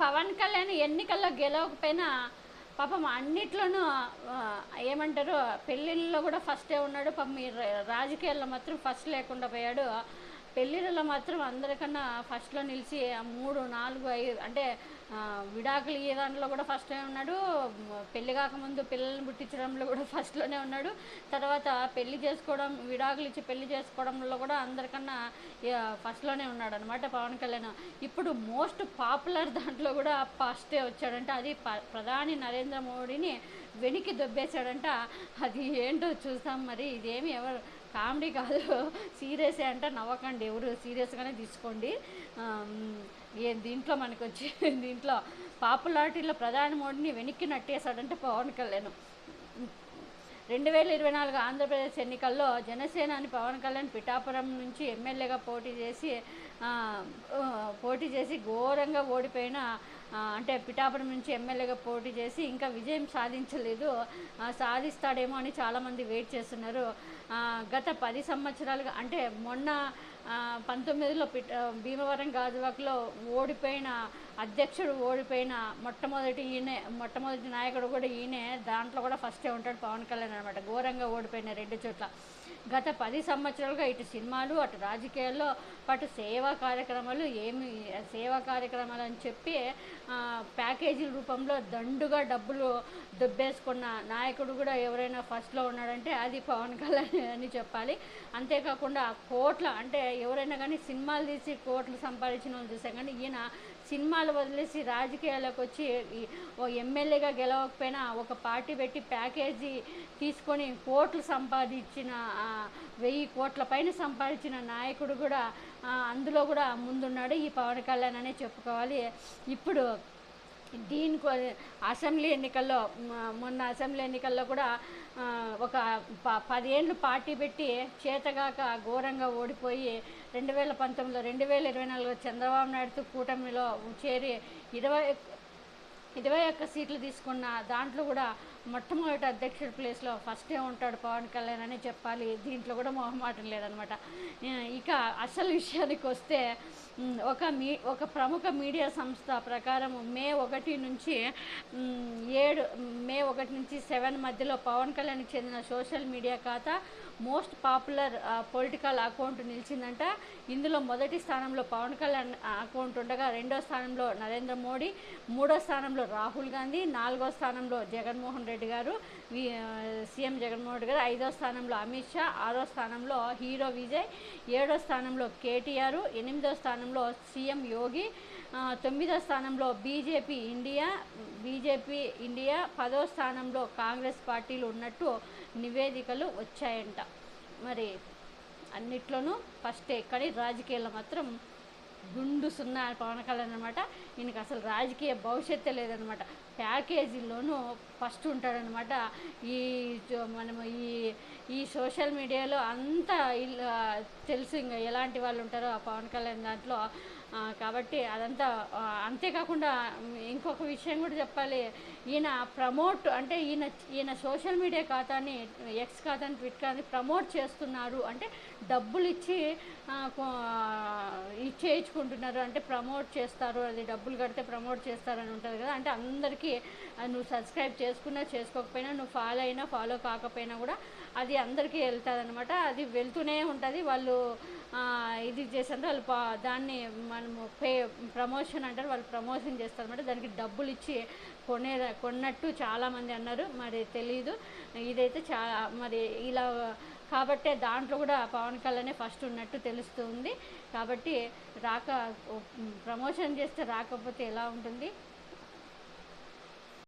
పవన్ కళ్యాణ్ ఎన్నికల్లో గెలవకపోయినా పాపం అన్నిట్లోనూ ఏమంటారు పెళ్ళిళ్ళలో కూడా ఫస్టే ఉన్నాడు. పాపం రాజకీయాల్లో మాత్రం ఫస్ట్ లేకుండా పోయాడు. పెళ్ళిళ్ళలో మాత్రం అందరికన్నా ఫస్ట్లో నిలిచి ఆ మూడు నాలుగు ఐదు అంటే విడాకులు ఈ దాంట్లో కూడా ఫస్ట్లోనే ఉన్నాడు. పెళ్ళి కాకముందు పిల్లల్ని పుట్టించడంలో కూడా ఫస్ట్లోనే ఉన్నాడు. తర్వాత పెళ్ళి చేసుకోవడం విడాకులు ఇచ్చి పెళ్ళి చేసుకోవడంలో కూడా అందరికన్నా ఫస్ట్లోనే ఉన్నాడు అనమాట పవన్ కళ్యాణ్. ఇప్పుడు మోస్ట్ పాపులర్ దాంట్లో కూడా ఫస్టే వచ్చాడంట. అది ప- ప్రధాని నరేంద్ర మోడీని వెనక్కి దొబ్బేశాడంట. అది ఏంటో చూస్తాం మరి. ఇదేమి ఎవరు కామెడీ కాదు. సీరియస్ అంటే నవ్వకండి. ఎవరు సీరియస్గానే తీసుకోండి. ఏ దీంట్లో మనకు వచ్చి దీంట్లో పాపులారిటీలో ప్రధాని మోడీని వెనక్కి నట్టేశాడంటే పవన్ కళ్యాణ్. రెండు వేల ఇరవై నాలుగు ఆంధ్రప్రదేశ్ ఎన్నికల్లో జనసేనాని పవన్ కళ్యాణ్ పిఠాపురం నుంచి ఎమ్మెల్యేగా పోటీ చేసి పోటీ చేసి ఘోరంగా ఓడిపోయిన అంటే పిఠాపురం నుంచి ఎమ్మెల్యేగా పోటీ చేసి ఇంకా విజయం సాధించలేదు సాధిస్తాడేమో అని చాలామంది వెయిట్ చేస్తున్నారు. గత పది సంవత్సరాలుగా అంటే మొన్న పంతొమ్మిదిలో పిట భీమవరం గాజువాకలో ఓడిపోయిన అధ్యక్షుడు ఓడిపోయిన మొట్టమొదటి ఈయనే మొట్టమొదటి నాయకుడు కూడా ఈయనే దాంట్లో కూడా ఫస్టే ఉంటాడు పవన్ కళ్యాణ్ అనమాట ఘోరంగా ఓడిపోయిన రెండు చోట్ల. గత పది సంవత్సరాలుగా ఇటు సినిమాలు అటు రాజకీయాల్లో అటు సేవా కార్యక్రమాలు ఏమి సేవా కార్యక్రమాలు అని చెప్పి ప్యాకేజీల రూపంలో దండుగా డబ్బులు దుబ్బేసుకున్న నాయకుడు కూడా ఎవరైనా ఫస్ట్లో ఉన్నాడంటే అది పవన్ కళ్యాణ్ అని చెప్పాలి. అంతేకాకుండా కోట్ల అంటే ఎవరైనా కానీ సినిమాలు తీసి కోట్లు సంపాదించిన వాళ్ళు చూసాం కానీ ఈయన సినిమాలు వదిలేసి రాజకీయాలకు వచ్చి ఓ ఎమ్మెల్యేగా గెలవకపోయినా ఒక పార్టీ పెట్టి ప్యాకేజీ తీసుకొని కోట్లు సంపాదించిన వెయ్యి కోట్ల పైన సంపాదించిన నాయకుడు కూడా అందులో కూడా ముందున్నాడు ఈ పవన్ కళ్యాణ్ అనే చెప్పుకోవాలి. ఇప్పుడు దీనికో అసెంబ్లీ ఎన్నికల్లో మొన్న అసెంబ్లీ ఎన్నికల్లో కూడా ఒక ప పదేళ్ళు పార్టీ పెట్టి చేతగాక ఘోరంగా ఓడిపోయి రెండు వేల పంతొమ్మిదిలో రెండు వేల ఇరవై నాలుగులో చంద్రబాబు నాయుడుతో కూటమిలో చేరి ఇరవై ఇరవై ఒక్క సీట్లు తీసుకున్న దాంట్లో కూడా మొట్టమొదటి అధ్యక్షుడి ప్లేస్లో ఫస్టే ఉంటాడు పవన్ కళ్యాణ్ అని చెప్పాలి. దీంట్లో కూడా మొహమాటం లేదనమాట. ఇక అసలు విషయానికి వస్తే ఒక మీ ఒక ప్రముఖ మీడియా సంస్థ ప్రకారం మే ఒకటి నుంచి ఏడు మే ఒకటి నుంచి సెవెన్ మధ్యలో పవన్ కళ్యాణ్కి చెందిన సోషల్ మీడియా ఖాతా మోస్ట్ పాపులర్ పొలిటికల్ అకౌంట్ నిలిచిందంట. ఇందులో మొదటి స్థానంలో పవన్ కళ్యాణ్ అకౌంట్ ఉండగా రెండో స్థానంలో నరేంద్ర మోడీ మూడో స్థానంలో రాహుల్ గాంధీ నాలుగో స్థానంలో జగన్మోహన్ రెడ్డి గారు వి- సీఎం జగన్మోహన్ రెడ్డి గారు ఐదో స్థానంలో అమిత్ షా ఆరో స్థానంలో హీరో విజయ్ ఏడో స్థానంలో కేటీఆర్ ఎనిమిదో స్థానంలో సీఎం యోగి తొమ్మిదో స్థానంలో బీజేపీ ఇండియా బీజేపీ ఇండియా పదో స్థానంలో కాంగ్రెస్ పార్టీలు ఉన్నట్టు నివేదికలు వచ్చాయంట. మరి అన్నిట్లోనూ ఫస్టే కానీ రాజకీయాల్లో మాత్రం గుండు సున్నా పవన్ కళ్యాణ్ అనమాట ఈయనకి అసలు రాజకీయ భవిష్యత్తే లేదనమాట ప్యాకేజీల్లోనూ ఫస్ట్ ఉంటాడనమాట ఈ మనము ఈ ఈ సోషల్ మీడియాలో అంతా ఇల్- తెలుసు ఇంకా ఎలాంటి వాళ్ళు ఉంటారో ఆ పవన్ కళ్యాణ్ దాంట్లో. కాబట్టి అదంతా అంతేకాకుండా ఇంకొక విషయం కూడా చెప్పాలి. ఈయన ప్రమోట్ అంటే ఈయన ఈయన సోషల్ మీడియా ఖాతాని ఎక్స్ ఖాతాని ట్విట్ ఖాతాని ప్రమోట్ చేస్తున్నారు. అంటే డబ్బులు ఇచ్చి చేయించుకుంటున్నారు ఇచ్చేయించుకుంటున్నారు. అంటే ప్రమోట్ చేస్తారు. అది డబ్బులు కడితే ప్రమోట్ చేస్తారని ఉంటుంది కదా. అంటే అందరికీ నువ్వు సబ్స్క్రైబ్ చేసుకున్నా చేసుకోకపోయినా నువ్వు ఫాలో అయినా ఫాలో కాకపోయినా కూడా అది అందరికీ వెళ్తుంది అనమాట అది వెళ్తూనే ఉంటుంది. వాళ్ళు ఇది చేసేంత వాళ్ళు పా- దాన్ని మనము పే ప్రమోషన్ అంటారు వాళ్ళు ప్రమోషన్ చేస్తారు అనమాట దానికి డబ్బులు ఇచ్చి కొనే కొన్నట్టు చాలామంది అన్నారు. మరి తెలీదు. ఇదైతే చాలా మరి ఇలా కాబట్టే దాంట్లో కూడా పవన్ కళ్యాణే ఫస్ట్ ఉన్నట్టు తెలుస్తుంది. కాబట్టి రాక ప్రమోషన్ చేస్తే రాకపోతే ఎలా ఉంటుంది?